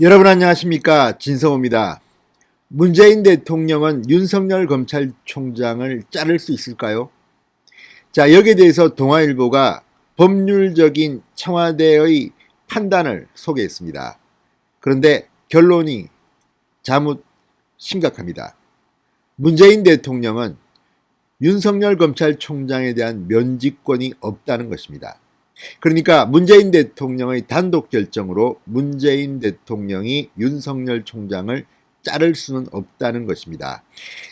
여러분 안녕하십니까 진성호입니다. 문재인 대통령은 윤석열 검찰총장을 자를 수 있을까요? 자 여기에 대해서 동아일보가 법률적인 청와대의 판단을 소개했습니다. 그런데 결론이 자뭇 심각합니다. 문재인 대통령은 윤석열 검찰총장에 대한 면직권이 없다는 것입니다. 그러니까 문재인 대통령의 단독 결정으로 문재인 대통령이 윤석열 총장을 자를 수는 없다는 것입니다.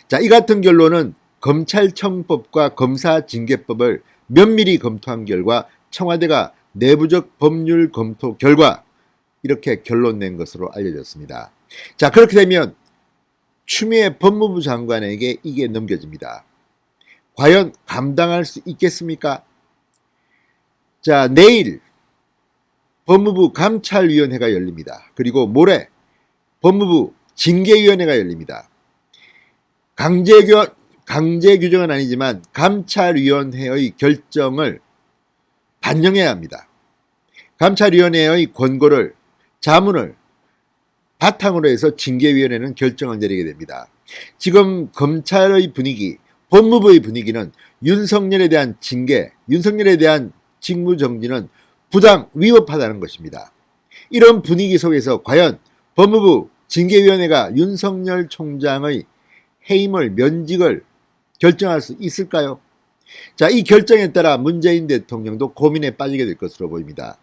자, 이 같은 결론은 검찰청법과 검사징계법을 면밀히 검토한 결과 청와대가 내부적 법률 검토 결과 이렇게 결론 낸 것으로 알려졌습니다. 자, 그렇게 되면 추미애 법무부 장관에게 이게 넘겨집니다. 과연 감당할 수 있겠습니까? 자, 내일 법무부 감찰위원회가 열립니다. 그리고 모레 법무부 징계위원회가 열립니다. 강제규, 강제 규정은 아니지만 감찰위원회의 결정을 반영해야 합니다. 감찰위원회의 권고를 자문을 바탕으로 해서 징계위원회는 결정을 내리게 됩니다. 지금 검찰의 분위기, 법무부의 분위기는 윤석열에 대한 징계, 윤석열에 대한 직무정지는 부당 위법하다는 것입니다. 이런 분위기 속에서 과연 법무부 징계위원회가 윤석열 총장의 해임을 면직을 결정할 수 있을까요? 자, 이 결정에 따라 문재인 대통령도 고민에 빠지게 될 것으로 보입니다.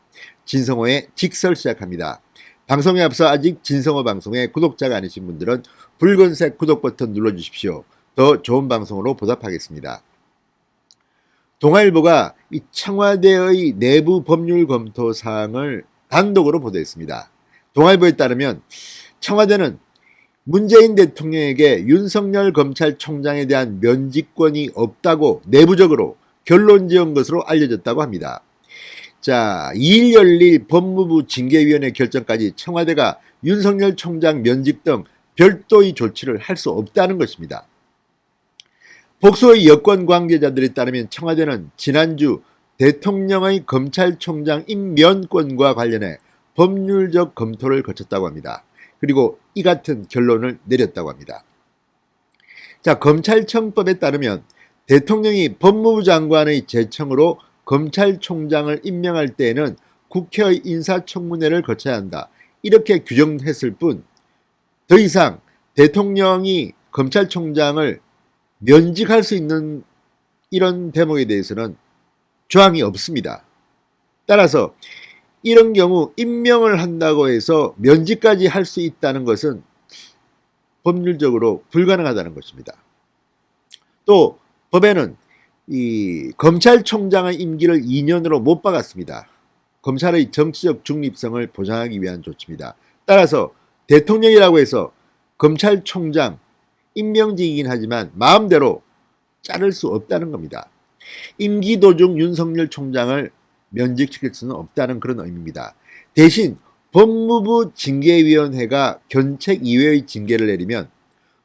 진성호의 직설 시작합니다. 방송에 앞서 아직 진성호 방송에 구독자가 아니신 분들은 붉은색 구독 버튼 눌러주십시오. 더 좋은 방송으로 보답하겠습니다. 동아일보가 이 청와대의 내부 법률 검토 사항을 단독으로 보도했습니다. 동아일보에 따르면 청와대는 문재인 대통령에게 윤석열 검찰총장에 대한 면직권이 없다고 내부적으로 결론 지은 것으로 알려졌다고 합니다. 자, 2일 열릴 법무부 징계위원회 결정까지 청와대가 윤석열 총장 면직 등 별도의 조치를 할 수 없다는 것입니다. 복수의 여권 관계자들에 따르면 청와대는 지난주 대통령의 검찰총장 임면권과 관련해 법률적 검토를 거쳤다고 합니다. 그리고 이 같은 결론을 내렸다고 합니다. 자, 검찰청법에 따르면 대통령이 법무부 장관의 제청으로 검찰총장을 임명할 때에는 국회의 인사청문회를 거쳐야 한다. 이렇게 규정했을 뿐 더 이상 대통령이 검찰총장을 면직할 수 있는 이런 대목에 대해서는 조항이 없습니다. 따라서 이런 경우 임명을 한다고 해서 면직까지 할 수 있다는 것은 법률적으로 불가능하다는 것입니다. 또 법에는 이 검찰총장의 임기를 2년으로 못 박았습니다. 검찰의 정치적 중립성을 보장하기 위한 조치입니다. 따라서 대통령이라고 해서 검찰총장 임명직이긴 하지만 마음대로 자를 수 없다는 겁니다. 임기 도중 윤석열 총장을 면직시킬 수는 없다는 그런 의미입니다. 대신 법무부 징계위원회가 견책 이외의 징계를 내리면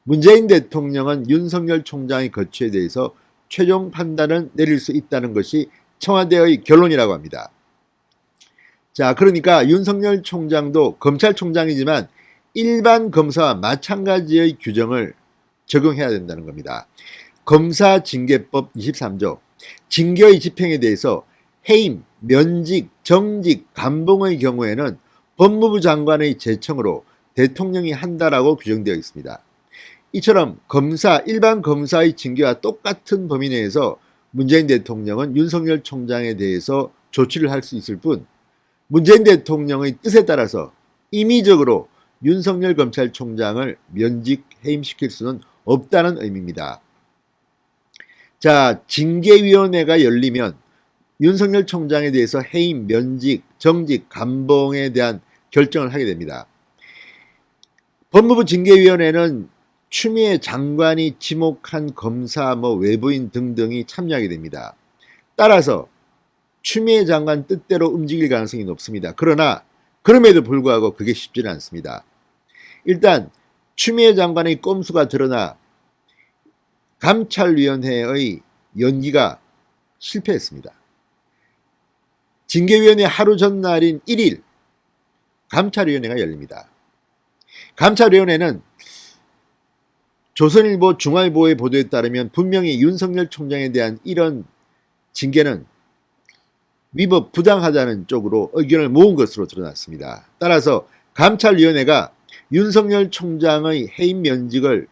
문재인 대통령은 윤석열 총장의 거취에 대해서 최종 판단을 내릴 수 있다는 것이 청와대의 결론이라고 합니다. 자, 그러니까 윤석열 총장도 검찰총장이지만 일반 검사와 마찬가지의 규정을 적용해야 된다는 겁니다. 검사 징계법 23조 징계의 집행에 대해서 해임, 면직, 정직, 감봉의 경우에는 법무부 장관의 제청으로 대통령이 한다라고 규정되어 있습니다. 이처럼 검사, 일반 검사의 징계와 똑같은 범위 내에서 문재인 대통령은 윤석열 총장에 대해서 조치를 할 수 있을 뿐 문재인 대통령의 뜻에 따라서 임의적으로 윤석열 검찰총장을 면직 해임시킬 수는 없다는 의미입니다. 자, 징계위원회가 열리면 윤석열 총장에 대해서 해임, 면직, 정직, 감봉에 대한 결정을 하게 됩니다. 법무부 징계위원회는 추미애 장관이 지목한 검사, 뭐 외부인 등등이 참여하게 됩니다. 따라서 추미애 장관 뜻대로 움직일 가능성이 높습니다. 그러나 그럼에도 불구하고 그게 쉽지는 않습니다. 일단 추미애 장관의 꼼수가 드러나 감찰위원회의 연기가 실패했습니다. 징계위원회 하루 전날인 1일 감찰위원회가 열립니다. 감찰위원회는 조선일보, 중앙일보의 보도에 따르면 분명히 윤석열 총장에 대한 이런 징계는 위법 부당하다는 쪽으로 의견을 모은 것으로 드러났습니다. 따라서 감찰위원회가 윤석열 총장의 해임 면직을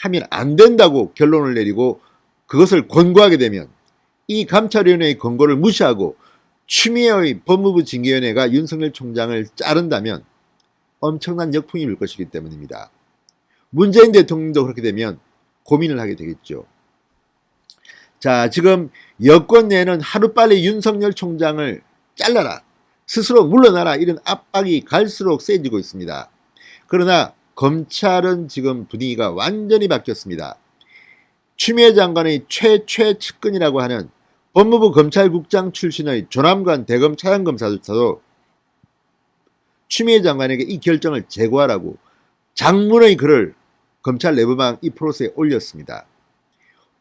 하면 안 된다고 결론을 내리고 그것을 권고하게 되면 이 감찰위원회의 권고를 무시하고 추미애의 법무부 징계위원회가 윤석열 총장을 자른다면 엄청난 역풍이 불 것이기 때문입니다. 문재인 대통령도 그렇게 되면 고민을 하게 되겠죠. 자, 지금 여권 내는 하루빨리 윤석열 총장을 잘라라. 스스로 물러나라. 이런 압박이 갈수록 세지고 있습니다. 그러나 검찰은 지금 분위기가 완전히 바뀌었습니다. 추미애 장관의 최최 측근이라고 하는 법무부 검찰국장 출신의 조남관 대검 차장검사조차도 추미애 장관에게 이 결정을 재고하라고 장문의 글을 검찰 내부방 이 프로스에 올렸습니다.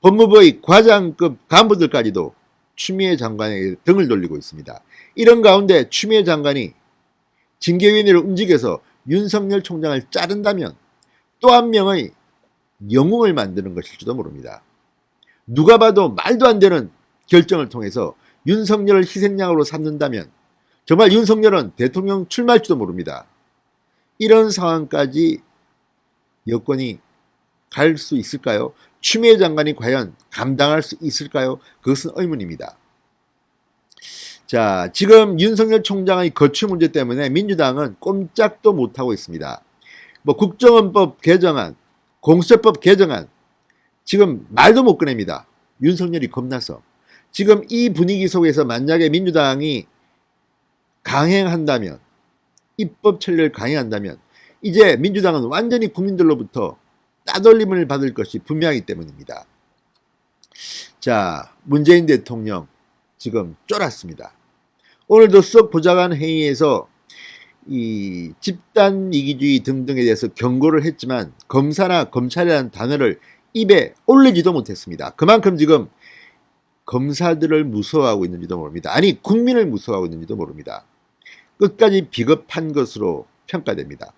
법무부의 과장급 간부들까지도 추미애 장관에게 등을 돌리고 있습니다. 이런 가운데 추미애 장관이 징계위원회를 움직여서 윤석열 총장을 자른다면 또 한 명의 영웅을 만드는 것일지도 모릅니다. 누가 봐도 말도 안 되는 결정을 통해서 윤석열을 희생양으로 삼는다면 정말 윤석열은 대통령 출마할지도 모릅니다. 이런 상황까지 여권이 갈 수 있을까요? 추미애 장관이 과연 감당할 수 있을까요? 그것은 의문입니다. 자, 지금 윤석열 총장의 거취 문제 때문에 민주당은 꼼짝도 못하고 있습니다. 뭐 국정원법 개정안, 공수처법 개정안, 지금 말도 못 꺼냅니다. 윤석열이 겁나서. 지금 이 분위기 속에서 만약에 민주당이 강행한다면, 입법 처리를 강행한다면, 이제 민주당은 완전히 국민들로부터 따돌림을 받을 것이 분명하기 때문입니다. 자, 문재인 대통령 지금 쫄았습니다. 오늘도 썩 보좌관 회의에서 이 집단 이기주의 등등에 대해서 경고를 했지만 검사나 검찰이라는 단어를 입에 올리지도 못했습니다. 그만큼 지금 검사들을 무서워하고 있는지도 모릅니다. 아니 국민을 무서워하고 있는지도 모릅니다. 끝까지 비겁한 것으로 평가됩니다.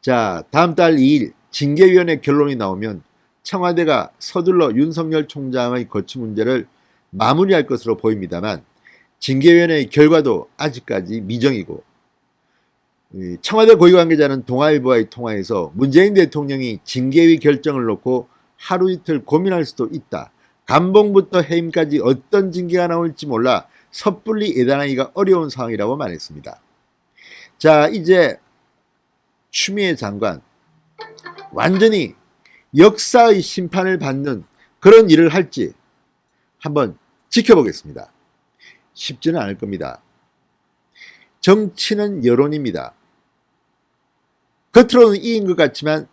자, 다음 달 2일 징계위원회 결론이 나오면 청와대가 서둘러 윤석열 총장의 거취 문제를 마무리할 것으로 보입니다만 징계위원회의 결과도 아직까지 미정이고 청와대 고위 관계자는 동아일보와의 통화에서 문재인 대통령이 징계위 결정을 놓고 하루 이틀 고민할 수도 있다. 감봉부터 해임까지 어떤 징계가 나올지 몰라 섣불리 예단하기가 어려운 상황이라고 말했습니다. 자, 이제 추미애 장관 완전히 역사의 심판을 받는 그런 일을 할지 한번 지켜보겠습니다. 쉽지는 않을 겁니다. 정치는 여론입니다. 겉으로는 이인 것 같지만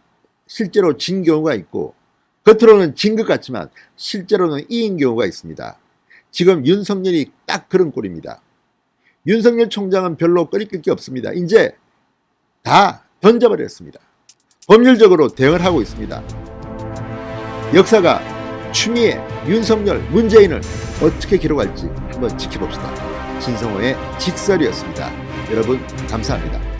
실제로 진 경우가 있고 겉으로는 진 것 같지만 실제로는 이인 경우가 있습니다. 지금 윤석열이 딱 그런 꼴입니다. 윤석열 총장은 별로 꺼리낄 게 없습니다. 이제 다 던져버렸습니다. 법률적으로 대응을 하고 있습니다. 역사가 추미애, 윤석열, 문재인을 어떻게 기록할지 한번 지켜봅시다. 진성호의 직설이었습니다. 여러분 감사합니다.